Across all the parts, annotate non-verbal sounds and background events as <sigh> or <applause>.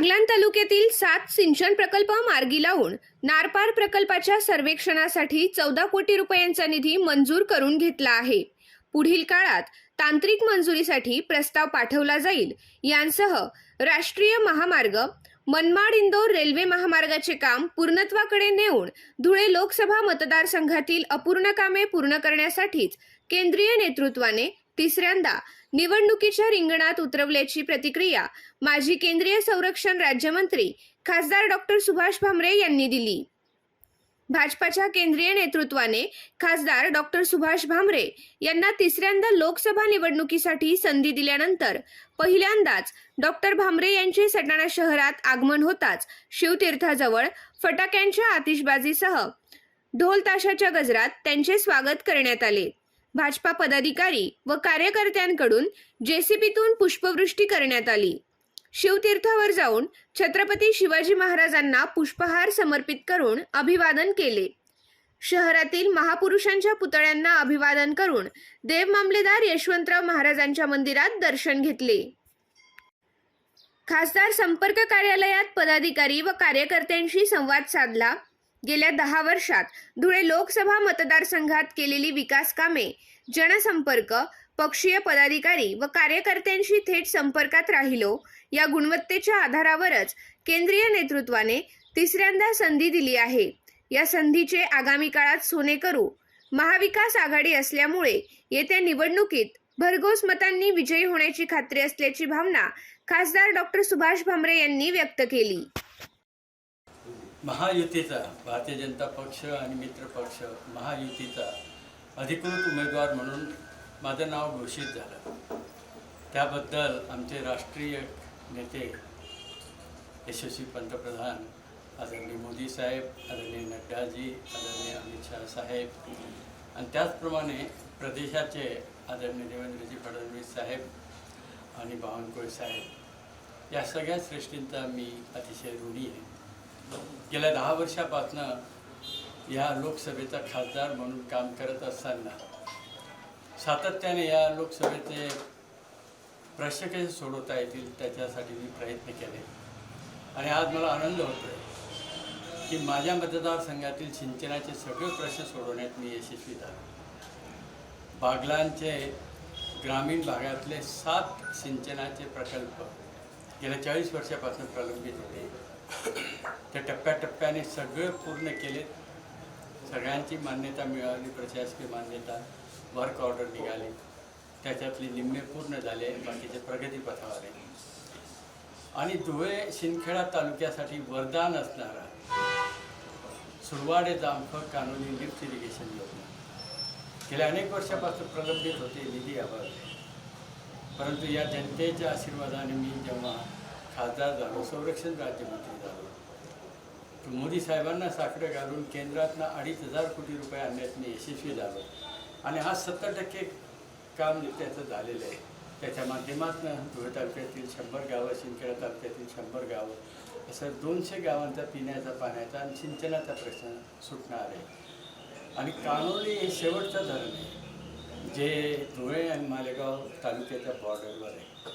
बागलाण तालुक्यातील सात सिंचन प्रकल्प मार्गी लावून नारपार प्रकल्पाच्या सर्वेक्षणासाठी चौदा कोटी रुपयांचा निधी मंजूर करून घेतला आहे. पुढील काळात तांत्रिक मंजुरीसाठी प्रस्ताव पाठवला जाईल. यांसह राष्ट्रीय महामार्ग मनमाड इंदोर रेल्वे महामार्गाचे काम पूर्णत्वाकडे नेऊन धुळे लोकसभा मतदारसंघातील अपूर्ण कामे पूर्ण करण्यासाठीच केंद्रीय नेतृत्वाने तिसऱ्यांदा निवडणुकीच्या रिंगणात उतरवल्याची प्रतिक्रिया माजी केंद्रीय संरक्षण राज्यमंत्री खासदार डॉक्टर सुभाष भामरे यांनी दिली. भाजपाच्या केंद्रीय नेतृत्वाने खासदार डॉक्टर सुभाष भामरे यांना तिसऱ्यांदा लोकसभा निवडणुकीसाठी संधी दिल्यानंतर पहिल्यांदाच डॉक्टर भामरे यांचे सटाणा शहरात आगमन होताच शिवतीर्थाजवळ फटाक्यांच्या आतिषबाजीसह ढोल ताशाच्या गजरात त्यांचे स्वागत करण्यात आले. भाजपा पदाधिकारी व कार्यकर्त्यांकडून जेसीबीतून पुष्पवृष्टी करण्यात आली. शिवतीर्थावर जाऊन छत्रपती शिवाजी महाराजांना पुष्पहार समर्पित करून अभिवादन केले. शहरातील महापुरुषांच्या पुतळ्यांना अभिवादन करून देव मामलेदार यशवंतराव महाराजांच्या मंदिरात दर्शन घेतले. खासदार संपर्क कार्यालयात पदाधिकारी व कार्यकर्त्यांशी संवाद साधला. गेल्या दहा वर्षात धुळे लोकसभा मतदारसंघात केलेली विकास कामे जनसंपर्क पक्षीय पदाधिकारी व कार्यकर्त्यांशी थेट संपर्कात राहिलो या गुणवत्तेच्या आधारावरच केंद्रीय नेतृत्वाने तिसऱ्यांदा संधी दिली आहे. या संधीचे आगामी काळात सोने करू महाविकास आघाडी असल्यामुळे येत्या निवडणुकीत भरघोस मतांनी विजयी होण्याची खात्री असल्याची भावना खासदार डॉक्टर सुभाष भामरे यांनी व्यक्त केली. महायुतीचा भारतीय जनता पक्ष आणि मित्र पक्ष महायुतीचा अधिकृत उमेदवार म्हणून माझं नाव घोषित झालं. त्याबद्दल आमचे राष्ट्रीय नेते यशस्वी पंतप्रधान आदरणीय मोदी साहेब आदरणीय नड्डाजी आदरणीय अमित शहा साहेब आणि त्याचप्रमाणे प्रदेशाचे आदरणीय देवेंद्रजी फडणवीस साहेब आणि बावनकुळे साहेब या सगळ्या श्रेष्ठींचा मी अतिशय ऋणी आहे. गेल्या दहा वर्षापासनं या लोकसभेचा खासदार म्हणून काम करत असताना सातत्याने या लोकसभेचे प्रश्न कसे सोडवता येतील त्याच्यासाठी मी प्रयत्न केले. आणि आज मला आनंद होतो आहे की माझ्या मतदारसंघातील सिंचनाचे सगळे प्रश्न सोडवण्यात मी यशस्वी झालो. बागलांचे ग्रामीण भागातले सात सिंचनाचे प्रकल्प गेल्या चाळीस वर्षापासून प्रलंबित होते. <coughs> ते टप्प्याटप्प्याने सगळे पूर्ण केलेत सगळ्यांची मान्यता मिळाली प्रशासकीय मान्यता वर्क ऑर्डर निघाली. त्याच्यातले निम्मे पूर्ण झाले बाकीचे प्रगतीपथावर आले. आणि धुळे शिंदखेडा तालुक्यासाठी वरदान असणारा सुरवाडे जामफळ कानोली लिफ्ट इरिगेशन योजना. गेल्या अनेक वर्षापासून प्रलंबित होते निधी अभाव परंतु या जनतेच्या आशीर्वादाने मी जेव्हा खासदार झालो संरक्षण राज्यमंत्री झालो. तर मोदी साहेबांना साखरं घालून केंद्रातनं अडीच हजार कोटी रुपये आणण्यात मी यशस्वी झालो. आणि हा सत्तर टक्के काम त्याचं झालेलं आहे. त्याच्या माध्यमातून धुळे तालुक्यातील शंभर गावं शिंदखेडा तालुक्यातील शंभर गावं असं दोनशे गावांचा पिण्याचा पाण्याचा आणि सिंचनाचा प्रश्न सुटणार आहे. आणि कानोली हे शेवटचं धरण आहे जे धुळे आणि मालेगाव तालुक्याच्या बॉर्डरवर आहे.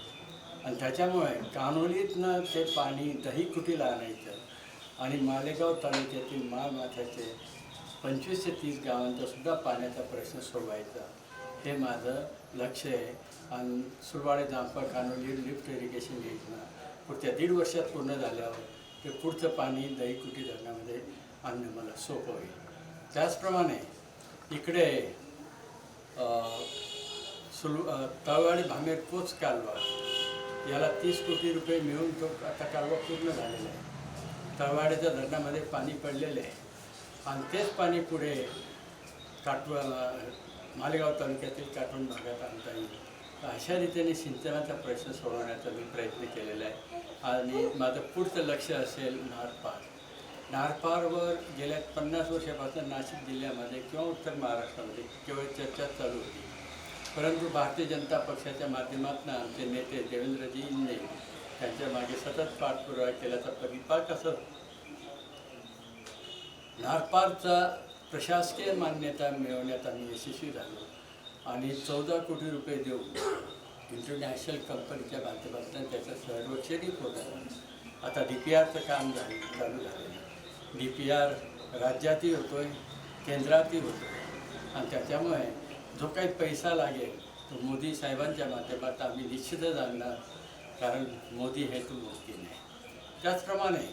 आणि त्याच्यामुळे कानोलीतनं ते पाणी दही कुटीला आणायचं. आणि मालेगाव तालुक्यातील माळमाथ्याचे पंचवीस ते तीस गावांचा सुद्धा पाण्याचा प्रश्न सोडवायचा. हे माझं लक्ष आहे. आणि सुरवाडे जांपा कानोली लिफ्ट इरिगेशन योजना पुढच्या दीड वर्षात पूर्ण झाल्यावर ते पुढचं पाणी दहीकुटी धरणामध्ये आणणं मला सोपं होईल. त्याचप्रमाणे इकडे सुल तळवाडी भामेर कोच कालवा याला तीस कोटी रुपये मिळून तो आता कालवा पूर्ण झालेला आहे. तळवाड्याच्या धरणामध्ये पाणी पडलेलं आहे. आणि तेच पाणी पुढे काटवा मालेगाव तालुक्यातील काटवण भागात आणता येईल. अशा रीतीने सिंचनाचा प्रश्न सोडवण्याचा मी प्रयत्न केलेला आहे. आणि माझं पुढचं लक्ष असेल नारपार नारपारवर गेल्या पन्नास वर्षापासून नाशिक जिल्ह्यामध्ये किंवा उत्तर महाराष्ट्रामध्ये केवळ चर्चा चालू होती. परंतु भारतीय जनता पक्षाच्या माध्यमातून आमचे नेते देवेंद्रजींनी त्यांच्या मागे सतत पाठपुरावा केल्याचा परिपाक कसं नारपारचा प्रशासकीय मान्यता मिळवण्यात आम्ही यशस्वी झालो. आणि चौदा कोटी रुपये देऊन इंटरनॅशनल कंपनीच्या माध्यमातून त्याचं सर्वेक्षणही पूर्ण आता डी पी आरचं काम झालं चालू झालं डी पी आर राज्यातही होतो आहे केंद्रातही होतो आहे आणि त्याच्यामुळे जो काही पैसा लागेल तो मोदी साहेबांच्या माध्यमात आम्ही निश्चितच आणणार कारण मोदी हे तू मोदी नाही त्याचप्रमाणे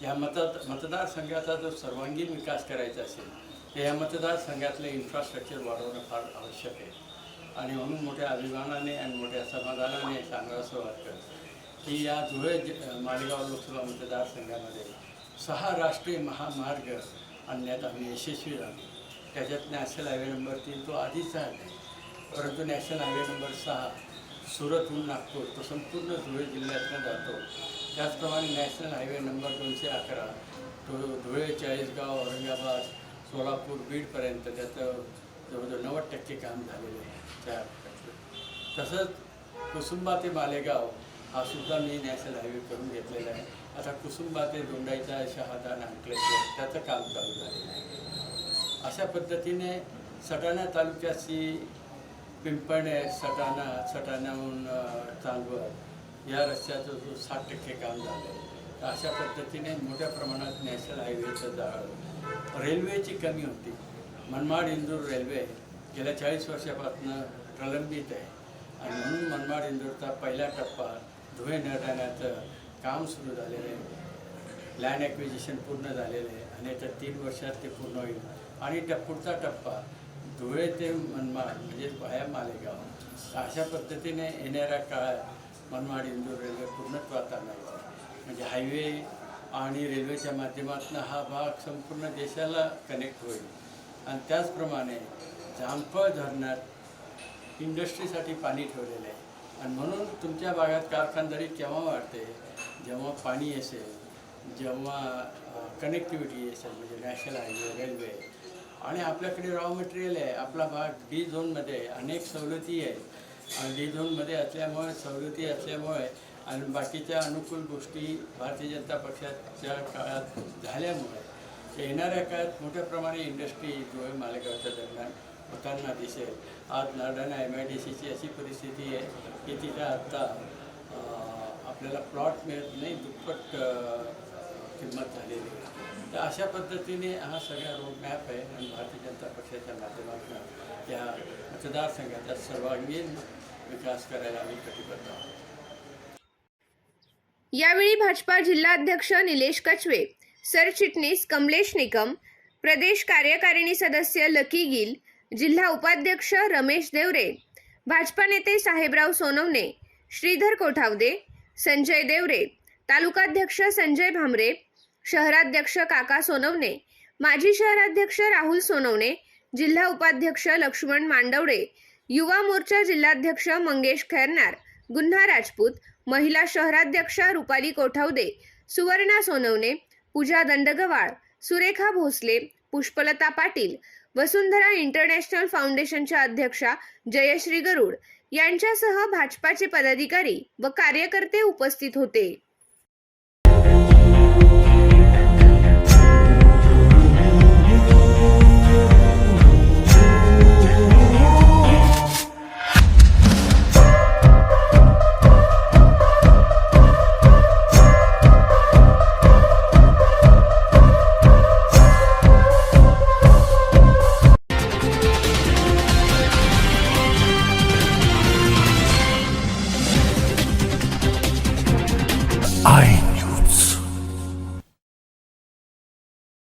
ह्या मतात मतदारसंघाचा जो सर्वांगीण विकास करायचा असेल तर या मतदारसंघातले इन्फ्रास्ट्रक्चर वाढवणं फार आवश्यक आहे. आणि म्हणून मोठ्या अभिमानाने आणि मोठ्या समाधानाने सांगावंसं वाटतं की या धुळे मालेगाव लोकसभा मतदारसंघामध्ये सहा राष्ट्रीय महामार्ग आणण्यात आम्ही यशस्वी झालो. त्याच्यात नॅशनल हायवे नंबर तीन तो आधीच आहे परंतु नॅशनल हायवे नंबर सहा सुरतहून नागपूर तो संपूर्ण धुळे जिल्ह्यातनं जातो. त्याचप्रमाणे नॅशनल हायवे नंबर दोनशे अकरा तो धुळे चाळीसगाव औरंगाबाद सोलापूर बीडपर्यंत त्याचं जवळजवळ नव्वद टक्के काम झालेलं आहे. त्या तसंच कुसुंबा ते मालेगाव हा सुद्धा मी नॅशनल हायवे करून घेतलेला आहे. आता कुसुंबा ते दोंडाईचा शहादा अंकलेश्वर त्याचं काम चालू झालेलं आहे. अशा पद्धतीने सटाणा तालुक्याची पिंपणे सटाणा सटाण्याहून अ, चांदवड या रस्त्याचं जो साठ टक्के काम झालं आहे तर अशा पद्धतीने मोठ्या प्रमाणात नॅशनल हायवेचं जाळं रेल्वेची कमी होती. मनमाड इंदूर रेल्वे गेल्या चाळीस वर्षापासून प्रलंबित आहे. आणि म्हणून मनमाड इंदूरचा पहिला टप्पा धुळे नळण्याचं काम सुरू झालेलं आहे. लँड ॲक्विजिशन पूर्ण झालेलं आहे. आणि येत्या तीन वर्षात ते पूर्ण होईल. आणि त्या पुढचा टप्पा धुळे ते मनमाड म्हणजे वाया मालेगाव अशा पद्धतीने येणाऱ्या काळात मनमाड इंदूर रेल्वे पूर्णत्वात आणायची म्हणजे हायवे आणि रेल्वेच्या माध्यमातून हा भाग संपूर्ण देशाला कनेक्ट होईल. आणि त्याचप्रमाणे जामफळ धरणात इंडस्ट्रीसाठी पाणी ठेवलेलं आहे. आणि म्हणून तुमच्या भागात कारखानदारी केव्हा वाढते? जेव्हा पाणी असेल जेव्हा कनेक्टिव्हिटी असेल म्हणजे नॅशनल हायवे रेल्वे आणि आपल्याकडे रॉ मटेरियल आहे. आपला भाग डी झोनमध्ये अनेक सवलती आहेत. आणि डी झोनमध्ये असल्यामुळे सवलती असल्यामुळे आणि बाकीच्या अनुकूल गोष्टी भारतीय जनता पक्षाच्या काळात झाल्यामुळे येणाऱ्या काळात मोठ्या प्रमाणे इंडस्ट्री धुळे मालेगावच्या दरम्यान होताना दिसेल. आज नाडाणा एम आय डी सीची अशी परिस्थिती आहे की तिथं आत्ता आपल्याला प्लॉट मिळत नाही दुप्पट किंमत झालेली आहे. तर अशा पद्धतीने हा सगळा रोडमॅप आहे आणि भारतीय जनता पक्षाच्या माध्यमातून या मतदारसंघाचा सर्वांगीण विकास करायला आम्ही कटिबद्ध आहोत. यावेळी भाजपा जिल्हाध्यक्ष निलेश कचवे सरचिटणीस कमलेश निकम प्रदेश कार्यकारिणी सदस्य लकी गिल जिल्हा उपाध्यक्ष रमेश देवरे भाजपा नेते साहेबराव सोनवणे श्रीधर कोठावदे संजय देवरे तालुकाध्यक्ष संजय भामरे शहराध्यक्ष काका सोनवणे माजी शहराध्यक्ष राहुल सोनवणे जिल्हा उपाध्यक्ष लक्ष्मण मांडवडे युवा मोर्चा जिल्हाध्यक्ष मंगेश खैरनार गुन्हा राजपूत महिला शहराध्यक्ष रुपाली कोठावदे सुवर्णा सोनवणे पूजा दंडगवाळ सुरेखा भोसले पुष्पलता पाटील वसुंधरा इंटरनॅशनल फाउंडेशनच्या अध्यक्षा जयश्री गरुड यांच्यासह भाजपाचे पदाधिकारी व कार्यकर्ते उपस्थित होते.